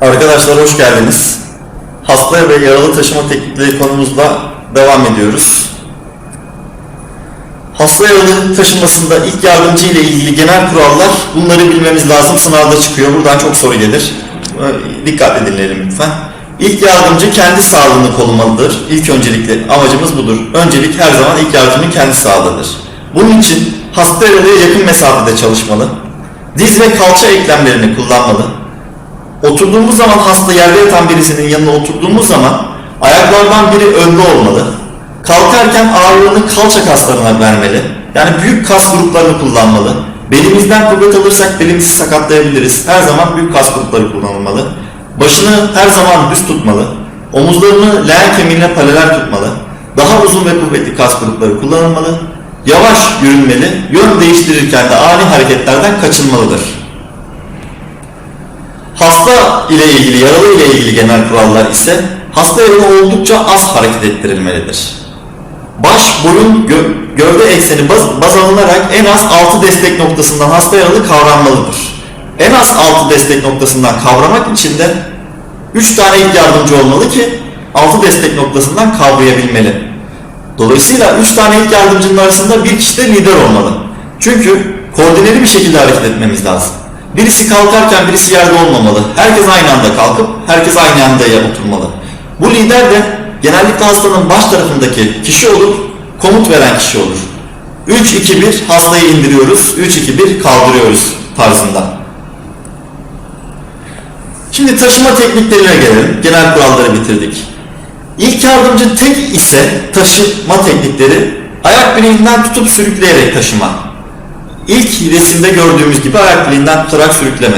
Arkadaşlar hoş geldiniz. Hasta ve yaralı taşıma teknikleri konumuzla devam ediyoruz. Hasta yaralı taşınmasında ilk yardımcı ile ilgili genel kurallar bunları bilmemiz lazım. Sınavda çıkıyor. Buradan çok soru gelir. Ee, Dikkatle dinleyelim lütfen. İlk yardımcı kendi sağlığını korumalıdır. İlk öncelikle amacımız budur. Öncelik her zaman ilk yardımcının kendi sağlığıdır. Bunun için hasta yaralıya yakın mesafede çalışmalı. Diz ve kalça eklemlerini kullanmalı. Oturduğumuz zaman hasta yerde yatan birisinin yanına oturduğumuz zaman ayaklardan biri önde olmalı. Kalkarken ağırlığını kalça kaslarına vermeli. Yani büyük kas gruplarını kullanmalı. Belimizden kuvvet alırsak belimizi sakatlayabiliriz. Her zaman büyük kas grupları kullanılmalı. Başını her zaman düz tutmalı. Omuzlarını leğen kemiğine paralel tutmalı. Daha uzun ve kuvvetli kas grupları kullanılmalı. Yavaş yürünmeli. Yön değiştirirken de ani hareketlerden kaçınmalıdır. Hasta ile ilgili, yaralı ile ilgili genel kurallar ise hasta yaralı oldukça az hareket ettirilmelidir. Baş, boyun, gö- gövde ekseni baz, baz alınarak en az 6 destek noktasından hasta yaralı kavranmalıdır. En az 6 destek noktasından kavramak için de 3 tane ilk yardımcı olmalı ki 6 destek noktasından kavrayabilmeli. Dolayısıyla 3 tane ilk yardımcının arasında bir kişi de lider olmalı. Çünkü koordineli bir şekilde hareket etmemiz lazım. Birisi kalkarken birisi yerde olmamalı. Herkes aynı anda kalkıp herkes aynı anda oturmalı. Bu lider de genellikle hastanın baş tarafındaki kişi olur, komut veren kişi olur. 3-2-1 hastayı indiriyoruz, 3-2-1 kaldırıyoruz tarzında. Şimdi taşıma tekniklerine gelelim. Genel kuralları bitirdik. İlk yardımcı tek ise taşıma teknikleri ayak bileğinden tutup sürükleyerek taşıma. İlk resimde gördüğümüz gibi ayak bileğinden tutarak sürükleme.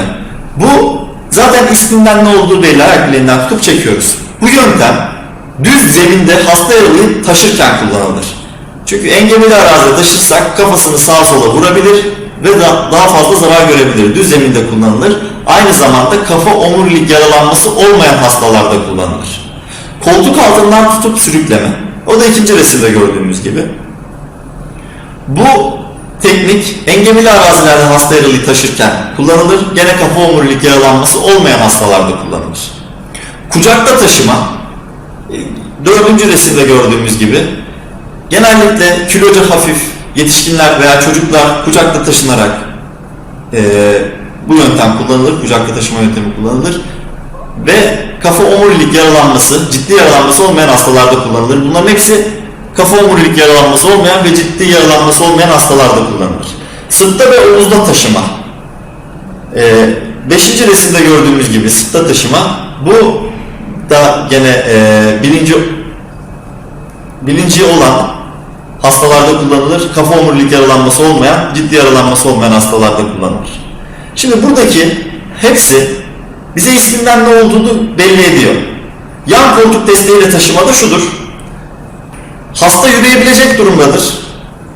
Bu zaten isminden ne olduğu belli ayak bileğinden tutup çekiyoruz. Bu yöntem düz zeminde hasta yaralıyı taşırken kullanılır. Çünkü engebeli arazide taşırsak kafasını sağa sola vurabilir ve da- daha fazla zarar görebilir. Düz zeminde kullanılır. Aynı zamanda kafa omurilik yaralanması olmayan hastalarda kullanılır. Koltuk altından tutup sürükleme. O da ikinci resimde gördüğümüz gibi. Bu teknik engebeli arazilerde hasta yaralıyı taşırken kullanılır. Gene kafa omurilik yaralanması olmayan hastalarda kullanılır. Kucakta taşıma, e, dördüncü resimde gördüğümüz gibi genellikle kilocu hafif yetişkinler veya çocuklar kucakta taşınarak e, bu yöntem kullanılır, kucakta taşıma yöntemi kullanılır ve kafa omurilik yaralanması, ciddi yaralanması olmayan hastalarda kullanılır. Bunların hepsi kafa omurilik yaralanması olmayan ve ciddi yaralanması olmayan hastalarda kullanılır. Sırtta ve omuzda taşıma. Ee, beşinci resimde gördüğümüz gibi sırtta taşıma. Bu da gene e, bilinci bilinci olan hastalarda kullanılır. Kafa omurilik yaralanması olmayan, ciddi yaralanması olmayan hastalarda kullanılır. Şimdi buradaki hepsi bize isminden ne olduğunu belli ediyor. Yan koltuk desteğiyle taşıma da şudur. Hasta yürüyebilecek durumdadır.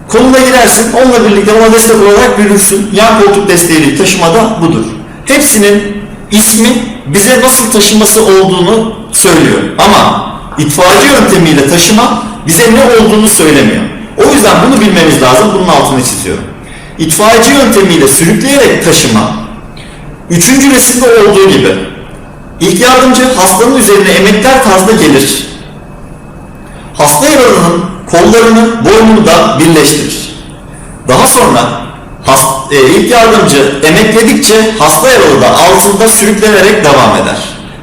Koluna girersin, onunla birlikte ona destek olarak yürürsün. Yan koltuk desteğiyle taşıma da budur. Hepsinin ismi bize nasıl taşıması olduğunu söylüyor. Ama itfaiyeci yöntemiyle taşıma bize ne olduğunu söylemiyor. O yüzden bunu bilmemiz lazım. Bunun altını çiziyorum. İtfaiyeci yöntemiyle sürükleyerek taşıma Üçüncü resimde olduğu gibi ilk yardımcı hastanın üzerine emekler tarzda gelir. Hasta yaralının kollarını, boynunu da birleştirir. Daha sonra hast- e, ilk yardımcı emekledikçe hasta yaralı da altında sürüklenerek devam eder.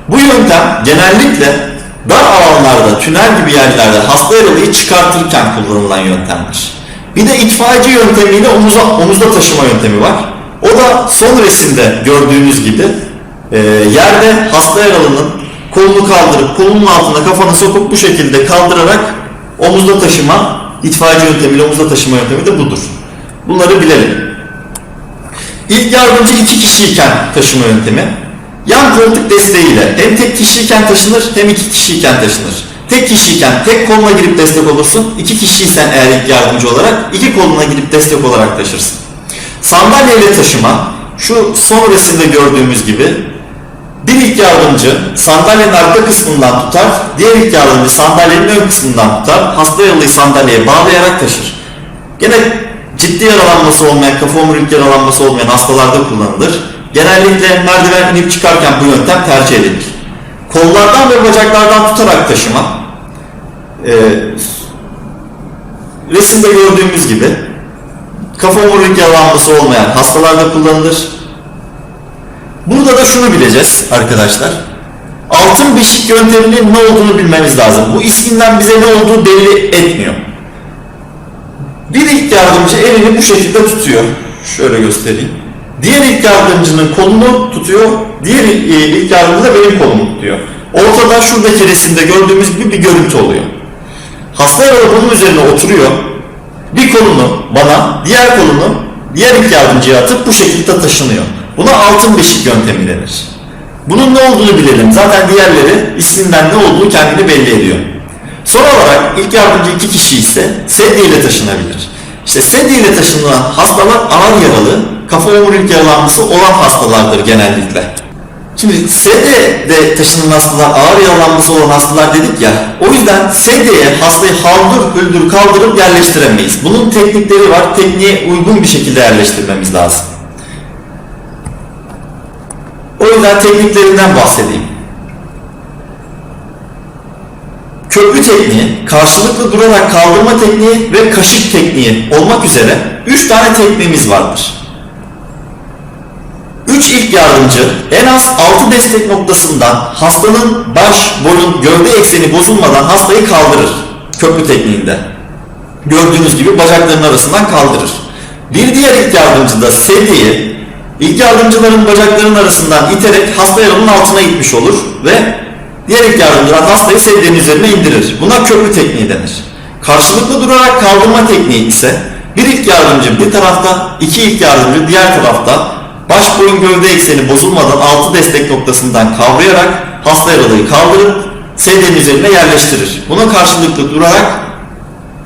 Bu yöntem genellikle dar alanlarda, tünel gibi yerlerde hasta yaralıyı çıkartırken kullanılan yöntemdir. Bir de itfaiyeci yöntemiyle omuza, omuzda taşıma yöntemi var. O da son resimde gördüğünüz gibi e, yerde hasta yaralının kolunu kaldırıp kolunun altına kafanı sokup bu şekilde kaldırarak omuzda taşıma, itfaiyeci yöntemiyle omuzda taşıma yöntemi de budur. Bunları bilelim. İlk yardımcı iki kişiyken taşıma yöntemi. Yan koltuk desteğiyle hem tek kişiyken taşınır hem iki kişiyken taşınır. Tek kişiyken tek koluna girip destek olursun. iki kişiysen eğer ilk yardımcı olarak iki koluna girip destek olarak taşırsın. Sandalyeyle taşıma şu son resimde gördüğümüz gibi bir ilk sandalyenin arka kısmından tutar, diğer ilk sandalyenin ön kısmından tutar, hasta yaralıyı sandalyeye bağlayarak taşır. Gene ciddi yaralanması olmayan, kafa omurilik yaralanması olmayan hastalarda kullanılır. Genellikle merdiven inip çıkarken bu yöntem tercih edilir. Kollardan ve bacaklardan tutarak taşıma. Ee, resimde gördüğümüz gibi kafa omurilik yaralanması olmayan hastalarda kullanılır. Burada da şunu bileceğiz arkadaşlar. Altın beşik yönteminin ne olduğunu bilmemiz lazım. Bu isminden bize ne olduğu belli etmiyor. Bir ilk yardımcı elini bu şekilde tutuyor. Şöyle göstereyim. Diğer ilk yardımcının kolunu tutuyor. Diğer e, ilk yardımcı da benim kolumu tutuyor. Ortada şuradaki resimde gördüğümüz gibi bir görüntü oluyor. Hasta yaralı bunun üzerine oturuyor. Bir kolunu bana, diğer kolunu diğer ilk yardımcıya atıp bu şekilde taşınıyor. Buna altın beşik yöntemi denir. Bunun ne olduğunu bilelim. Zaten diğerleri isminden ne olduğu kendini belli ediyor. Son olarak ilk yardımcı iki kişi ise sedye ile taşınabilir. İşte sedye ile taşınılan hastalar ağır yaralı, kafa omurilik yaralanması olan hastalardır genellikle. Şimdi sedyede taşınan hastalar ağır yaralanması olan hastalar dedik ya. O yüzden sedyeye hastayı haldır hüldür kaldırıp yerleştiremeyiz. Bunun teknikleri var. Tekniğe uygun bir şekilde yerleştirmemiz lazım. O yüzden tekniklerinden bahsedeyim. Köprü tekniği, karşılıklı durarak kaldırma tekniği ve kaşık tekniği olmak üzere 3 tane tekniğimiz vardır. 3 ilk yardımcı en az 6 destek noktasından hastanın baş, boyun, gövde ekseni bozulmadan hastayı kaldırır köprü tekniğinde. Gördüğünüz gibi bacakların arasından kaldırır. Bir diğer ilk yardımcı da sedyeyi ilk yardımcıların bacaklarının arasından iterek hasta yarının altına itmiş olur ve diğer ilk yardımcılar hastayı sedyenin üzerine indirir. Buna köprü tekniği denir. Karşılıklı durarak kaldırma tekniği ise bir ilk yardımcı bir tarafta, iki ilk yardımcı diğer tarafta baş boyun gövde ekseni bozulmadan altı destek noktasından kavrayarak hasta yaralıyı kaldırıp sedyenin üzerine yerleştirir. Buna karşılıklı durarak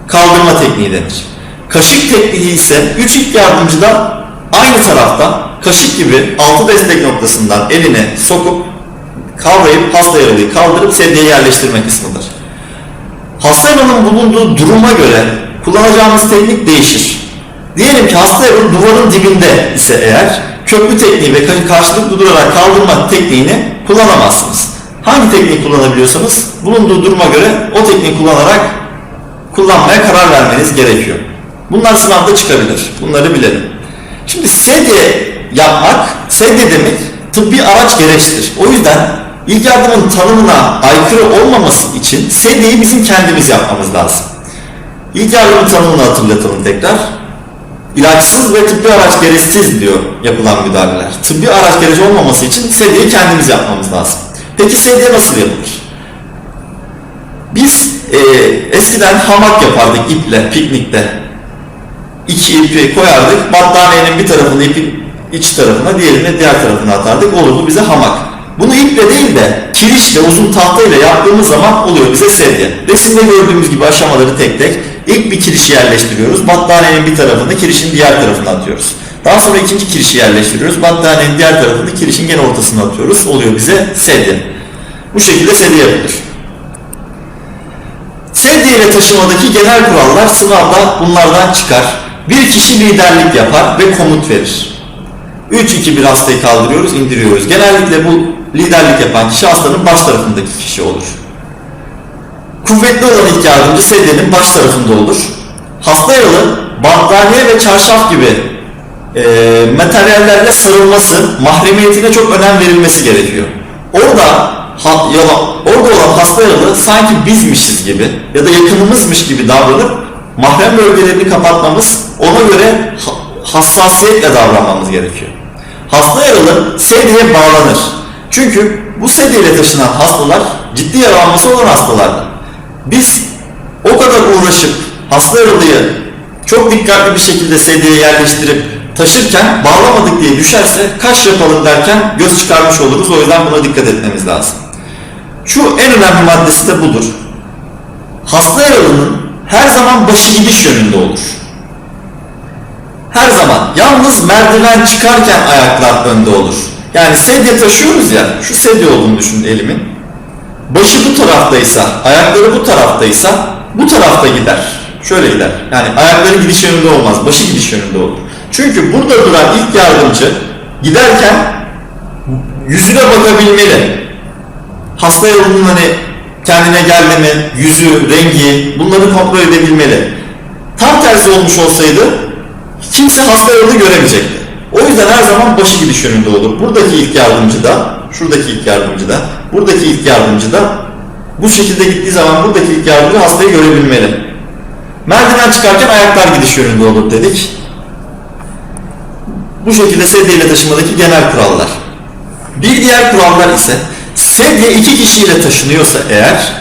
kaldırma tekniği denir. Kaşık tekniği ise üç ilk yardımcı da aynı tarafta kaşık gibi altı destek noktasından eline sokup kavrayıp hasta yaralıyı kaldırıp sedyeye yerleştirme kısmıdır. Hasta yaralının bulunduğu duruma göre kullanacağımız teknik değişir. Diyelim ki hasta yaralı duvarın dibinde ise eğer köprü tekniği ve karşılıklı durarak kaldırma tekniğini kullanamazsınız. Hangi tekniği kullanabiliyorsanız bulunduğu duruma göre o tekniği kullanarak kullanmaya karar vermeniz gerekiyor. Bunlar sınavda çıkabilir. Bunları bilelim. Şimdi sedye yapmak, sedye demek tıbbi araç gereçtir. O yüzden ilk yardımın tanımına aykırı olmaması için sedyeyi bizim kendimiz yapmamız lazım. İlk yardımın tanımını hatırlatalım tekrar. İlaçsız ve tıbbi araç gereçsiz diyor yapılan müdahaleler. Tıbbi araç gereç olmaması için sedyeyi kendimiz yapmamız lazım. Peki sedye nasıl yapılır? Biz e, eskiden hamak yapardık iple, piknikte. İki ipi koyardık, battaniyenin bir tarafını ipin iç tarafına, diğerini diğer tarafına atardık. Olurdu bize hamak. Bunu iple değil de kirişle, uzun tahtayla yaptığımız zaman oluyor bize sedye. Resimde gördüğümüz gibi aşamaları tek tek. İlk bir kirişi yerleştiriyoruz. Battaniyenin bir tarafını, kirişin diğer tarafına atıyoruz. Daha sonra ikinci kirişi yerleştiriyoruz. Battaniyenin diğer tarafını, kirişin gene ortasına atıyoruz. Oluyor bize sedye. Bu şekilde sedye yapılır. Sedye ile taşımadaki genel kurallar sınavda bunlardan çıkar. Bir kişi liderlik yapar ve komut verir. 3-2-1 hastayı kaldırıyoruz, indiriyoruz. Genellikle bu liderlik yapan kişi hastanın baş tarafındaki kişi olur. Kuvvetli olan ilk yardımcı sedyenin baş tarafında olur. Hasta yaralı battaniye ve çarşaf gibi e, materyallerle sarılması, mahremiyetine çok önem verilmesi gerekiyor. Orada ha, yala, orada olan hasta yaralı sanki bizmişiz gibi ya da yakınımızmış gibi davranıp mahrem bölgelerini kapatmamız, ona göre hassasiyetle davranmamız gerekiyor. Hasta yaralı sedyeye bağlanır. Çünkü bu sedyeyle taşınan hastalar ciddi yaralanması olan hastalardır. Biz o kadar uğraşıp hasta yaralıyı çok dikkatli bir şekilde sedyeye yerleştirip taşırken bağlamadık diye düşerse kaş yapalım derken göz çıkarmış oluruz. O yüzden buna dikkat etmemiz lazım. Şu en önemli maddesi de budur. Hasta yaralının her zaman başı gidiş yönünde olur. Her zaman. Yalnız merdiven çıkarken ayaklar önde olur. Yani sedye taşıyoruz ya, şu sedye olduğunu düşünün elimin. Başı bu taraftaysa, ayakları bu taraftaysa bu tarafta gider. Şöyle gider. Yani ayakları gidiş yönünde olmaz, başı gidiş yönünde olur. Çünkü burada duran ilk yardımcı giderken yüzüne bakabilmeli. Hasta yaralının hani kendine geldi mi, yüzü, rengi bunları kontrol edebilmeli. Tam tersi olmuş olsaydı kimse hasta yaralı göremeyecekti. O yüzden her zaman başı gidiş yönünde olur. Buradaki ilk yardımcı da, şuradaki ilk yardımcı da, buradaki ilk yardımcı da bu şekilde gittiği zaman buradaki ilk yardımcı hastayı görebilmeli. Merdiven çıkarken ayaklar gidiş yönünde olur dedik. Bu şekilde sedyeyle taşımadaki genel kurallar. Bir diğer kurallar ise sedye iki kişiyle taşınıyorsa eğer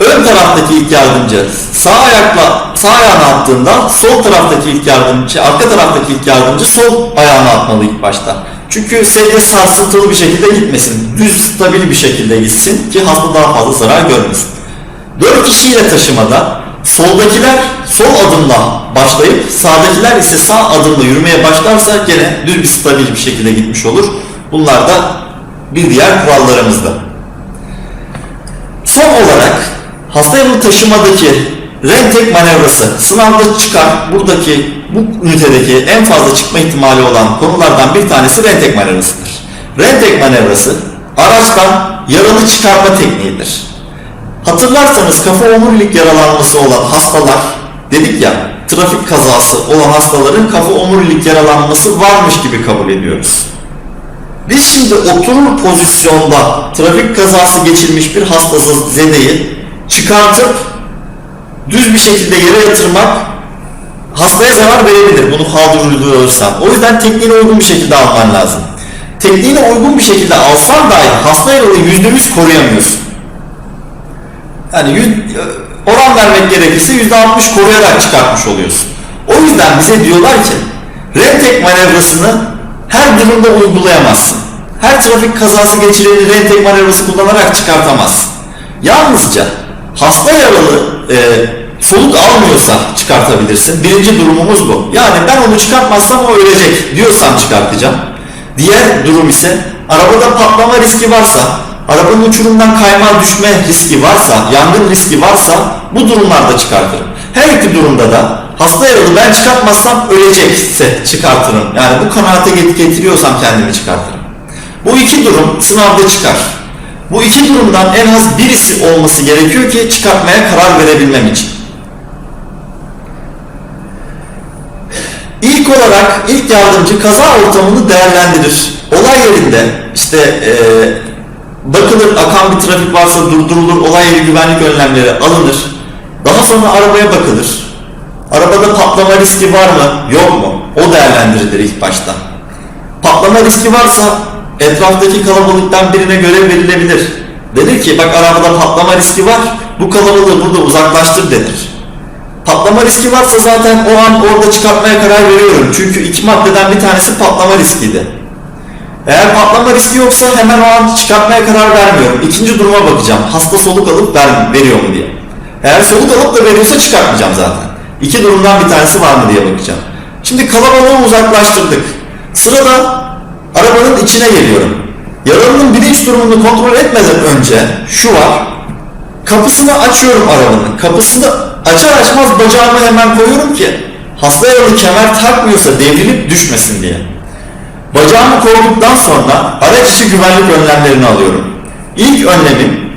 ön taraftaki ilk yardımcı sağ ayakla sağ ayağını attığında sol taraftaki ilk yardımcı arka taraftaki ilk yardımcı sol ayağını atmalı ilk başta. Çünkü sedye sarsıntılı bir şekilde gitmesin. Düz stabil bir şekilde gitsin ki hasta daha fazla zarar görmesin. Dört kişiyle taşımada soldakiler sol adımla başlayıp sağdakiler ise sağ adımla yürümeye başlarsa gene düz bir stabil bir şekilde gitmiş olur. Bunlar da bir diğer kurallarımızda. Son olarak hasta yolu taşımadaki rentek manevrası sınavda çıkar buradaki bu ünitedeki en fazla çıkma ihtimali olan konulardan bir tanesi rentek manevrasıdır. Rentek manevrası araçtan yaralı çıkarma tekniğidir. Hatırlarsanız kafa omurilik yaralanması olan hastalar dedik ya trafik kazası olan hastaların kafa omurilik yaralanması varmış gibi kabul ediyoruz. Biz şimdi oturur pozisyonda trafik kazası geçirmiş bir hastası zedeyi çıkartıp düz bir şekilde yere yatırmak hastaya zarar verebilir bunu haldır uyguluyorsan. O yüzden tekniğine uygun bir şekilde alman lazım. Tekniğine uygun bir şekilde alsan dahi hasta yaralıyı yüzde yüz koruyamıyorsun. Yani yüz, oran vermek gerekirse yüzde altmış koruyarak çıkartmış oluyorsun. O yüzden bize diyorlar ki rentek manevrasını her durumda uygulayamazsın. Her trafik kazası geçireni rentek manevrası kullanarak çıkartamazsın. Yalnızca hasta yaralı e, soluk almıyorsa çıkartabilirsin. Birinci durumumuz bu. Yani ben onu çıkartmazsam o ölecek diyorsam çıkartacağım. Diğer durum ise arabada patlama riski varsa, arabanın uçurumdan kayma düşme riski varsa, yangın riski varsa bu durumlarda çıkartırım. Her iki durumda da hasta yaralı ben çıkartmazsam ölecekse çıkartırım. Yani bu kanaate get- getiriyorsam kendimi çıkartırım. Bu iki durum sınavda çıkar. Bu iki durumdan en az birisi olması gerekiyor ki çıkartmaya karar verebilmem için. İlk olarak ilk yardımcı kaza ortamını değerlendirir. Olay yerinde işte eee, bakılır akan bir trafik varsa durdurulur, olay yeri güvenlik önlemleri alınır. Daha sonra arabaya bakılır. Arabada patlama riski var mı, yok mu? O değerlendirilir ilk başta. Patlama riski varsa etraftaki kalabalıktan birine görev verilebilir. Denir ki bak arabada patlama riski var, bu kalabalığı burada uzaklaştır denir. Patlama riski varsa zaten o an orada çıkartmaya karar veriyorum. Çünkü iki maddeden bir tanesi patlama riskiydi. Eğer patlama riski yoksa hemen o an çıkartmaya karar vermiyorum. İkinci duruma bakacağım. Hasta soluk alıp ver, veriyor mu diye. Eğer soluk alıp da veriyorsa çıkartmayacağım zaten. İki durumdan bir tanesi var mı diye bakacağım. Şimdi kalabalığı uzaklaştırdık. Sırada arabanın içine geliyorum. Yaralının bilinç durumunu kontrol etmeden önce şu var. Kapısını açıyorum arabanın. Kapısını açar açmaz bacağımı hemen koyuyorum ki hasta yaralı kemer takmıyorsa devrilip düşmesin diye. Bacağımı koyduktan sonra araç içi güvenlik önlemlerini alıyorum. İlk önlemim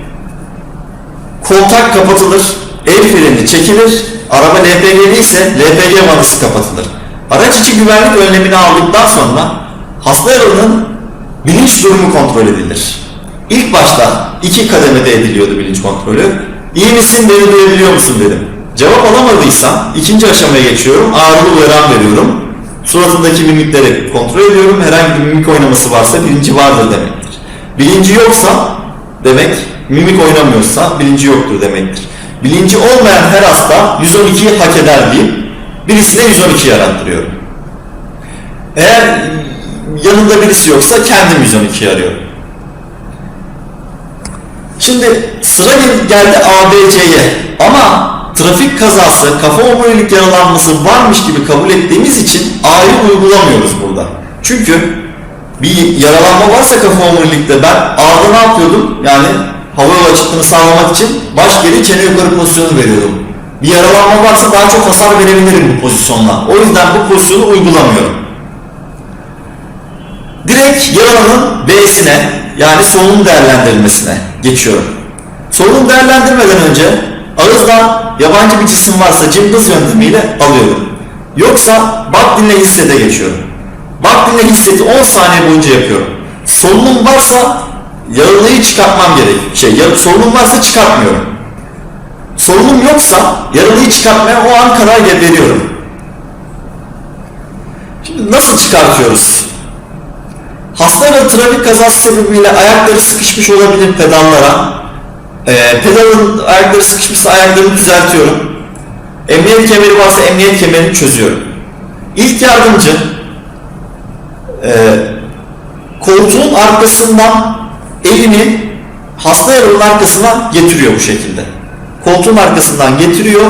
koltak kapatılır, el freni çekilir, araba LPG'li ise LPG vanası kapatılır. Araç içi güvenlik önlemini aldıktan sonra hasta yaralının bilinç durumu kontrol edilir. İlk başta iki kademede ediliyordu bilinç kontrolü. İyi misin beni duyabiliyor musun dedim. Cevap alamadıysam ikinci aşamaya geçiyorum. Ağrılı uyaran veriyorum. Suratındaki mimikleri kontrol ediyorum. Herhangi bir mimik oynaması varsa bilinci vardır demektir. Bilinci yoksa demek mimik oynamıyorsa bilinci yoktur demektir. Bilinci olmayan her hasta 112'yi hak eder deyip birisine 112 yarattırıyorum. Eğer yanında birisi yoksa kendim 112'yi arıyorum. Şimdi sıra gel- geldi ABC'ye ama trafik kazası, kafa omurilik yaralanması varmış gibi kabul ettiğimiz için A'yı uygulamıyoruz burada. Çünkü bir yaralanma varsa kafa omurilikte ben A'da ne yapıyordum? Yani hava yolu açıklığını sağlamak için baş geri çene yukarı pozisyonu veriyordum. Bir yaralanma varsa daha çok hasar verebilirim bu pozisyonla. O yüzden bu pozisyonu uygulamıyorum. Direkt yaralının B'sine yani solunum değerlendirilmesine geçiyorum. Solunum değerlendirmeden önce ağızdan yabancı bir cisim varsa cımbız yöntemiyle alıyorum. Yoksa bak dinle hissete geçiyorum. Bak dinle hisseti 10 saniye boyunca yapıyorum. Solunum varsa yaralıyı çıkartmam gerek. Şey, yar- solunum varsa çıkartmıyorum. Solunum yoksa yaralıyı çıkartmaya o an karar veriyorum. Şimdi nasıl çıkartıyoruz? Hasta trafik kazası sebebiyle ayakları sıkışmış olabilir pedallara. Ee, pedalın ayakları sıkışmışsa ayaklarını düzeltiyorum. Emniyet kemeri varsa emniyet kemerini çözüyorum. İlk yardımcı e, koltuğun arkasından elini hasta yaralının arkasına getiriyor bu şekilde. Koltuğun arkasından getiriyor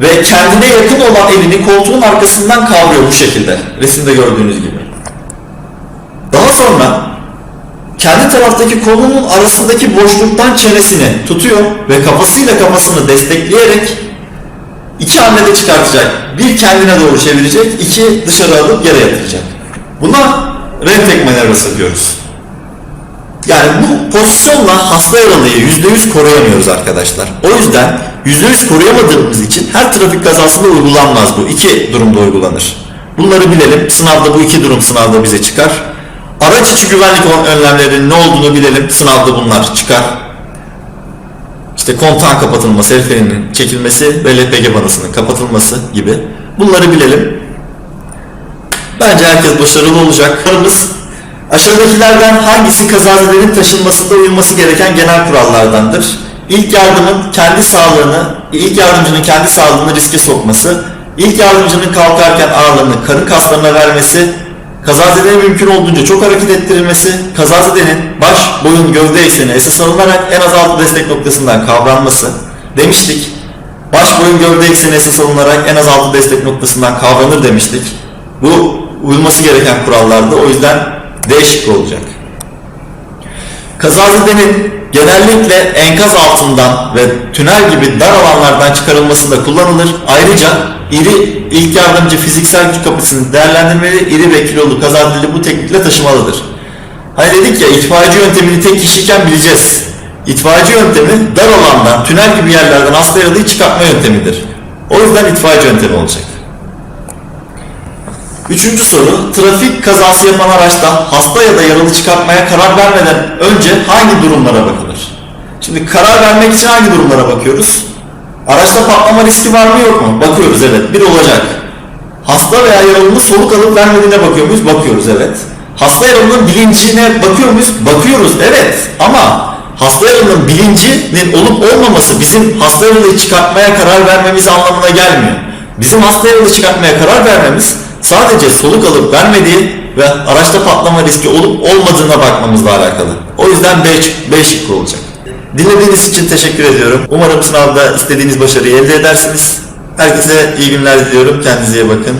ve kendine yakın olan elini koltuğun arkasından kavruyor bu şekilde. Resimde gördüğünüz gibi. Sonra kendi taraftaki kolunun arasındaki boşluktan çenesini tutuyor ve kafasıyla kafasını destekleyerek iki hamlede çıkartacak. Bir kendine doğru çevirecek, iki dışarı alıp yere yatıracak. Buna rentek manevrası diyoruz. Yani bu pozisyonla hasta yaralıyı %100 koruyamıyoruz arkadaşlar. O yüzden %100 koruyamadığımız için her trafik kazasında uygulanmaz bu. İki durumda uygulanır. Bunları bilelim. Sınavda bu iki durum sınavda bize çıkar. Araç içi güvenlik önlemlerinin ne olduğunu bilelim. Sınavda bunlar çıkar. İşte kontağın kapatılması, el çekilmesi ve LPG vanasının kapatılması gibi. Bunları bilelim. Bence herkes başarılı olacak. Karımız aşağıdakilerden hangisi kazazedenin taşınmasında uyulması gereken genel kurallardandır? İlk yardımın kendi sağlığını, ilk yardımcının kendi sağlığını riske sokması, ilk yardımcının kalkarken ağırlığını karın kaslarına vermesi, kazazedenin mümkün olduğunca çok hareket ettirilmesi, kazazedenin baş, boyun, gövde ekseni esas alınarak en az altı destek noktasından kavranması demiştik. Baş, boyun, gövde ekseni esas alınarak en az altı destek noktasından kavranır demiştik. Bu uyulması gereken kurallardı. O yüzden D şıkkı olacak. Kazazedenin genellikle enkaz altından ve tünel gibi dar alanlardan çıkarılmasında kullanılır. Ayrıca iri ilk yardımcı fiziksel güç kapasitesini değerlendirmeli, iri ve kilolu kazazedeli bu teknikle taşımalıdır. Hani dedik ya itfaiyeci yöntemini tek kişiyken bileceğiz. İtfaiyeci yöntemi dar alandan, tünel gibi yerlerden hasta yaralıyı çıkartma yöntemidir. O yüzden itfaiyeci yöntemi olacak. Üçüncü soru, trafik kazası yapan araçta hasta ya da yaralı çıkartmaya karar vermeden önce hangi durumlara bakılır? Şimdi karar vermek için hangi durumlara bakıyoruz? Araçta patlama riski var mı yok mu? Bakıyoruz evet, bir olacak. Hasta veya yaralının soluk alıp vermediğine bakıyor muyuz? Bakıyoruz evet. Hasta yaralının bilincine bakıyor muyuz? Bakıyoruz evet. Ama hasta yaralının bilincinin olup olmaması bizim hasta yaralıyı çıkartmaya karar vermemiz anlamına gelmiyor. Bizim hasta yaralıyı çıkartmaya karar vermemiz sadece soluk alıp vermediği ve araçta patlama riski olup olmadığına bakmamızla alakalı. O yüzden B, B şıkkı olacak. Dinlediğiniz için teşekkür ediyorum. Umarım sınavda istediğiniz başarıyı elde edersiniz. Herkese iyi günler diliyorum. Kendinize iyi bakın.